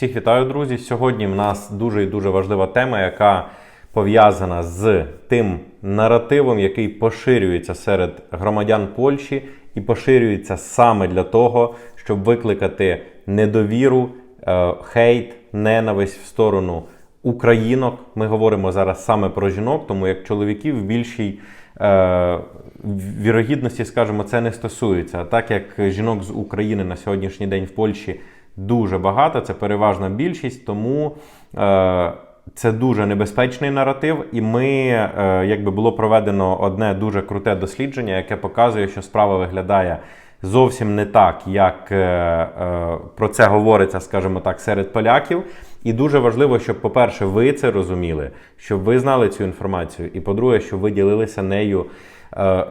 Всіх вітаю, друзі. Сьогодні в нас дуже і дуже важлива тема, яка пов'язана з тим наративом, який поширюється серед громадян Польщі, і поширюється саме для того, щоб викликати недовіру, е, хейт, ненависть в сторону українок. Ми говоримо зараз саме про жінок, тому як чоловіків в більшій е, вірогідності, скажімо, це не стосується. А так як жінок з України на сьогоднішній день в Польщі дуже багато, це переважна більшість, тому е, це дуже небезпечний наратив, і ми, е, якби було проведено одне дуже круте дослідження, яке показує, що справа виглядає зовсім не так, як е, е, про це говориться, скажімо так, серед поляків. І дуже важливо, щоб, по-перше, ви це розуміли, щоб ви знали цю інформацію, і по-друге, щоб ви ділилися нею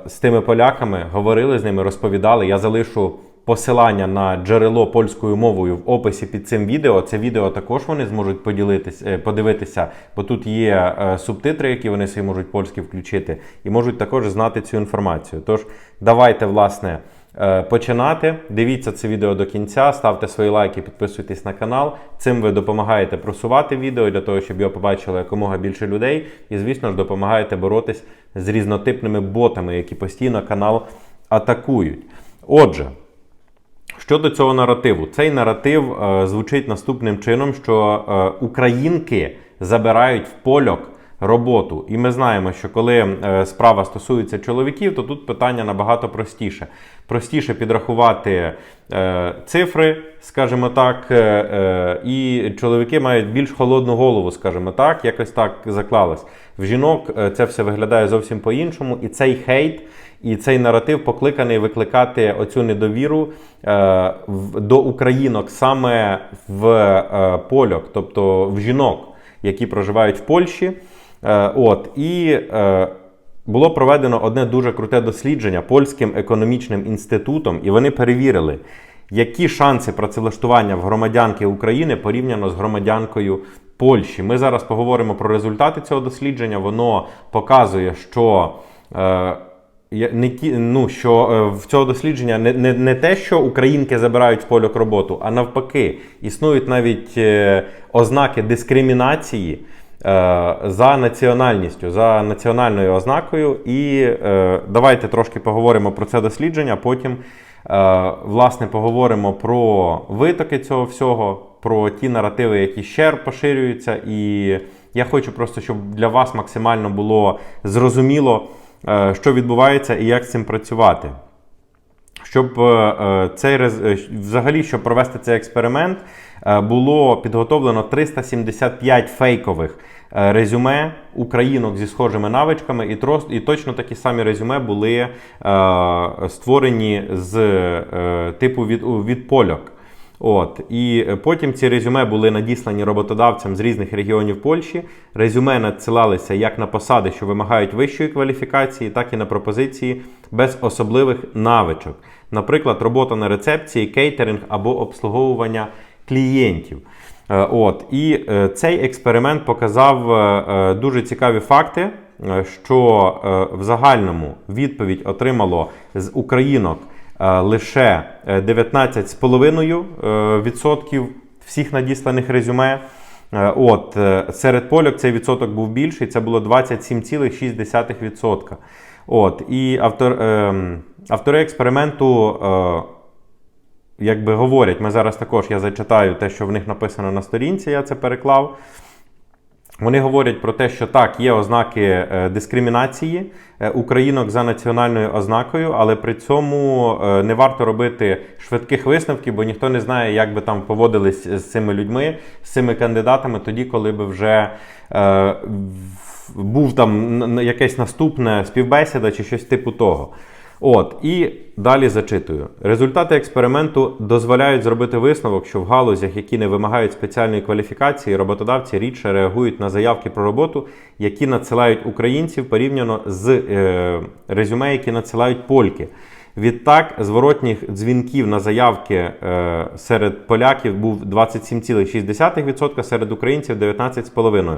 з тими поляками, говорили з ними, розповідали. Я залишу посилання на джерело польською мовою в описі під цим відео. Це відео також вони зможуть поділитись, е, подивитися, бо тут є е, субтитри, які вони собі можуть польські включити, і можуть також знати цю інформацію. Тож давайте, власне. е, Починати. Дивіться це відео до кінця, ставте свої лайки, підписуйтесь на канал. Цим ви допомагаєте просувати відео для того, щоб його побачило якомога більше людей. І, звісно ж, допомагаєте боротись з різнотипними ботами, які постійно канал атакують. Отже, Щодо цього наративу, цей наратив е, звучить наступним чином, що е, українки забирають в польок роботу. І ми знаємо, що коли е, справа стосується чоловіків, то тут питання набагато простіше. Простіше підрахувати е, цифри, скажімо так, е, і чоловіки мають більш холодну голову, скажімо так, якось так заклалось. В жінок це все виглядає зовсім по-іншому, і цей хейт. І цей наратив покликаний викликати оцю недовіру е, в, до українок саме в е, польок, тобто в жінок, які проживають в Польщі. Е, от, і е, було проведено одне дуже круте дослідження польським економічним інститутом, і вони перевірили, які шанси працевлаштування в громадянки України порівняно з громадянкою Польщі. Ми зараз поговоримо про результати цього дослідження. Воно показує, що. Е, не ті, ну, що в цього дослідження не, не, не те, що українки забирають в польок роботу, а навпаки, існують навіть ознаки дискримінації за національністю, за національною ознакою. І е, давайте трошки поговоримо про це дослідження. Потім, е, власне, поговоримо про витоки цього всього, про ті наративи, які ще поширюються. І я хочу просто, щоб для вас максимально було зрозуміло е, що відбувається і як з цим працювати. Щоб е, е, цей е, взагалі, щоб провести цей експеримент, було підготовлено 375 фейкових резюме українок зі схожими навичками, і, трос- і точно такі самі резюме були створені з типу від, від польок. От і потім ці резюме були надіслані роботодавцям з різних регіонів Польщі. Резюме надсилалися як на посади, що вимагають вищої кваліфікації, так і на пропозиції без особливих навичок. Наприклад, робота на рецепції, кейтеринг або обслуговування клієнтів. Е, От і е, цей експеримент показав е, е, дуже цікаві факти, е, що е, в загальному відповідь отримало з українок е, лише е, 19,5% всіх надісланих резюме. Е, От е, серед польок цей відсоток був більший, це було 27,6%. От і автор, ем, автори експерименту. е, якби говорять, ми зараз також я зачитаю те, що в них написано на сторінці, я це переклав. Вони говорять про те, що так, є ознаки е, дискримінації е, українок за національною ознакою, але при цьому е, не варто робити швидких висновків, бо ніхто не знає, як би там поводились з цими людьми, з цими кандидатами, тоді, коли би вже був там якесь наступне співбесіда чи щось типу того. От і далі зачитую. Результати експерименту дозволяють зробити висновок, що в галузях, які не вимагають спеціальної кваліфікації, роботодавці рідше реагують на заявки про роботу, які надсилають українців порівняно з е, резюме, які надсилають польки. Відтак, зворотніх дзвінків на заявки е, серед поляків був 27,6%, серед українців 19,5%.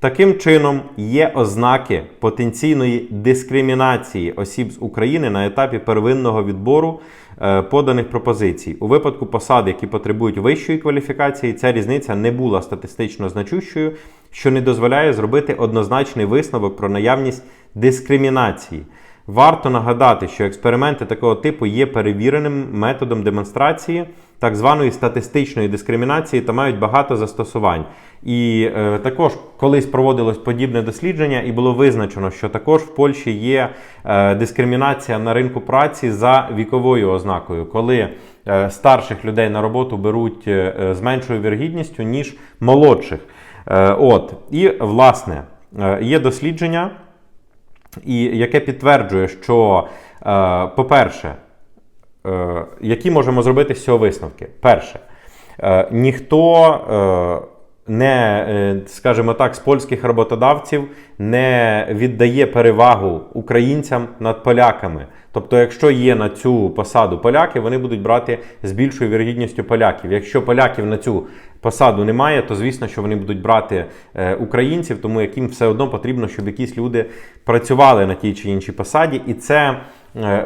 Таким чином, є ознаки потенційної дискримінації осіб з України на етапі первинного відбору е, поданих пропозицій. У випадку посад, які потребують вищої кваліфікації, ця різниця не була статистично значущою, що не дозволяє зробити однозначний висновок про наявність дискримінації. Варто нагадати, що експерименти такого типу є перевіреним методом демонстрації так званої статистичної дискримінації та мають багато застосувань. І е, також колись проводилось подібне дослідження, і було визначено, що також в Польщі є е, дискримінація на ринку праці за віковою ознакою, коли е, старших людей на роботу беруть е, е, з меншою віргідністю, ніж молодших. Е, от, і власне е, є дослідження і яке підтверджує, що, е, по-перше, які можемо зробити з цього висновки? Перше, е, ніхто е, не, е, скажімо так, з польських роботодавців не віддає перевагу українцям над поляками. Тобто, якщо є на цю посаду поляки, вони будуть брати з більшою вірогідністю поляків. Якщо поляків на цю посаду немає, то звісно, що вони будуть брати е, українців, тому яким все одно потрібно, щоб якісь люди працювали на тій чи іншій посаді. І це е,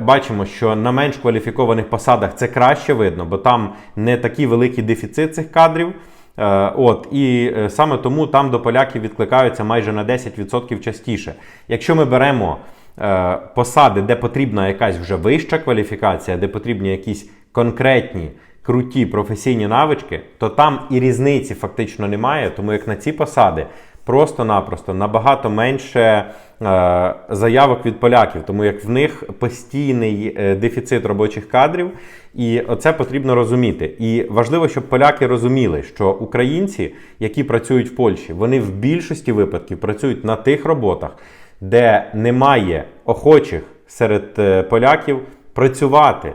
бачимо, що на менш кваліфікованих посадах це краще видно, бо там не такий великий дефіцит цих кадрів. Е, От і е, саме тому там до поляків відкликаються майже на 10% частіше. Якщо ми беремо е, посади, де потрібна якась вже вища кваліфікація, де потрібні якісь конкретні круті професійні навички, то там і різниці фактично немає, тому як на ці посади просто-напросто набагато менше е, заявок від поляків, тому як в них постійний е, дефіцит робочих кадрів, і оце потрібно розуміти. І важливо, щоб поляки розуміли, що українці, які працюють в Польщі, вони в більшості випадків працюють на тих роботах, де немає охочих серед е, поляків працювати.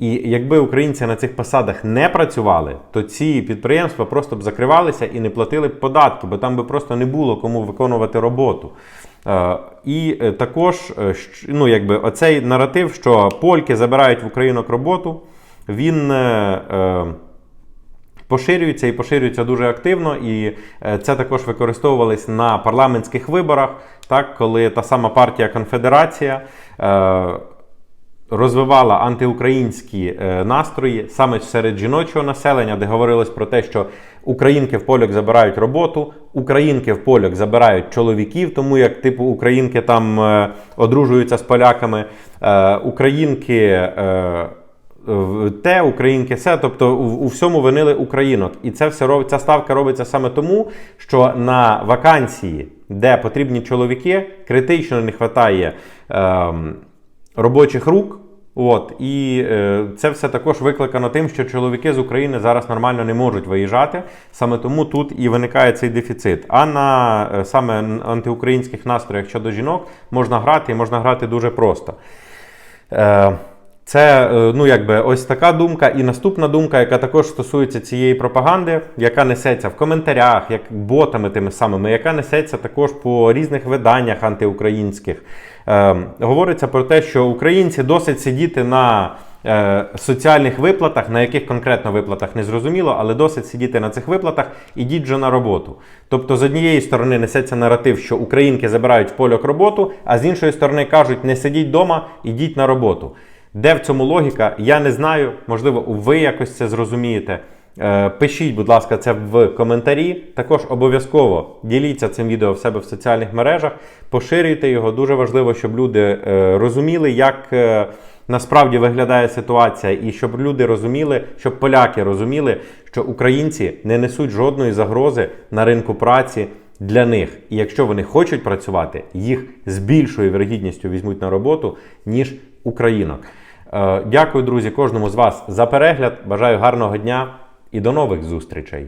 І якби українці на цих посадах не працювали, то ці підприємства просто б закривалися і не платили б податки, бо там би просто не було кому виконувати роботу. Е, І е, також е, ну, якби оцей наратив, що польки забирають в українок роботу, він. поширюється і поширюється дуже активно, і це також використовувалось на парламентських виборах, так, коли та сама партія Конфедерація розвивала антиукраїнські е, настрої саме серед жіночого населення, де говорилось про те, що українки в поляк забирають роботу, українки в поляк забирають чоловіків, тому як типу українки там е, одружуються з поляками, е, українки. Те, українки, все, тобто у, у всьому винили українок. І це все роб- ця ставка робиться саме тому, що на вакансії, де потрібні чоловіки, критично не вистачає ем, робочих рук. От, і е, це все також викликано тим, що чоловіки з України зараз нормально не можуть виїжджати. Саме тому тут і виникає цей дефіцит. А на е, саме антиукраїнських настроях щодо жінок можна грати і можна грати дуже просто. Е, це е, ну, якби ось така думка. І наступна думка, яка також стосується цієї пропаганди, яка несеться в коментарях, як ботами тими самими, яка несеться також по різних виданнях антиукраїнських. Е, говориться про те, що українці досить сидіти на е, соціальних виплатах, на яких конкретно виплатах не зрозуміло, але досить сидіти на цих виплатах, ідіть же на роботу. Тобто, з однієї сторони несеться наратив, що українки забирають в польок роботу, а з іншої сторони кажуть, не сидіть вдома, ідіть на роботу. Де в цьому логіка, я не знаю. Можливо, ви якось це зрозумієте. Е, Пишіть, будь ласка, це в коментарі. Також обов'язково діліться цим відео в себе в соціальних мережах, поширюйте його. Дуже важливо, щоб люди е, розуміли, як е, насправді виглядає ситуація, і щоб люди розуміли, щоб поляки розуміли, що українці не несуть жодної загрози на ринку праці для них. І якщо вони хочуть працювати, їх з більшою вірогідністю візьмуть на роботу, ніж українок. Е, Дякую, друзі, кожному з вас за перегляд. Бажаю гарного дня і до нових зустрічей!